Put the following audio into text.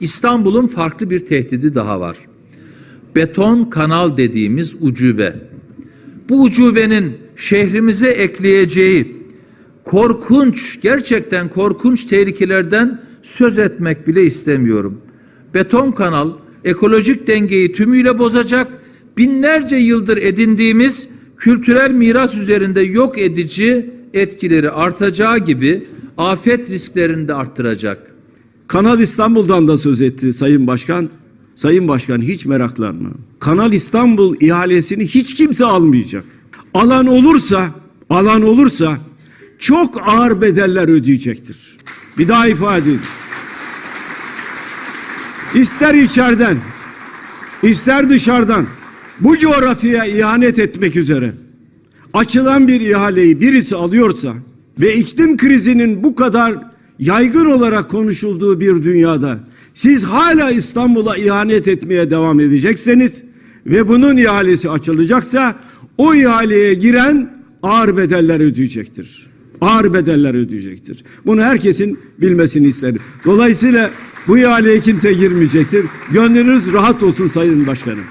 İstanbul'un farklı bir tehdidi daha var. Beton kanal dediğimiz ucube. Bu ucubenin şehrimize ekleyeceği korkunç, gerçekten korkunç tehlikelerden söz etmek bile istemiyorum. Beton kanal ekolojik dengeyi tümüyle bozacak, binlerce yıldır edindiğimiz kültürel miras üzerinde yok edici etkileri artacağı gibi afet risklerini de arttıracak. Kanal İstanbul'dan da söz etti Sayın Başkan. Sayın Başkan hiç meraklanma. Kanal İstanbul ihalesini hiç kimse almayacak. Alan olursa, alan olursa çok ağır bedeller ödeyecektir. Bir daha ifade edeyim. İster içeriden, ister dışarıdan bu coğrafyaya ihanet etmek üzere açılan bir ihaleyi birisi alıyorsa ve iklim krizinin bu kadar yaygın olarak konuşulduğu bir dünyada siz hala İstanbul'a ihanet etmeye devam edecekseniz ve bunun ihalesi açılacaksa o ihaleye giren ağır bedeller ödeyecektir. Ağır bedeller ödeyecektir. Bunu herkesin bilmesini isterim. Dolayısıyla bu ihaleye kimse girmeyecektir. Gönlünüz rahat olsun Sayın Başkanım.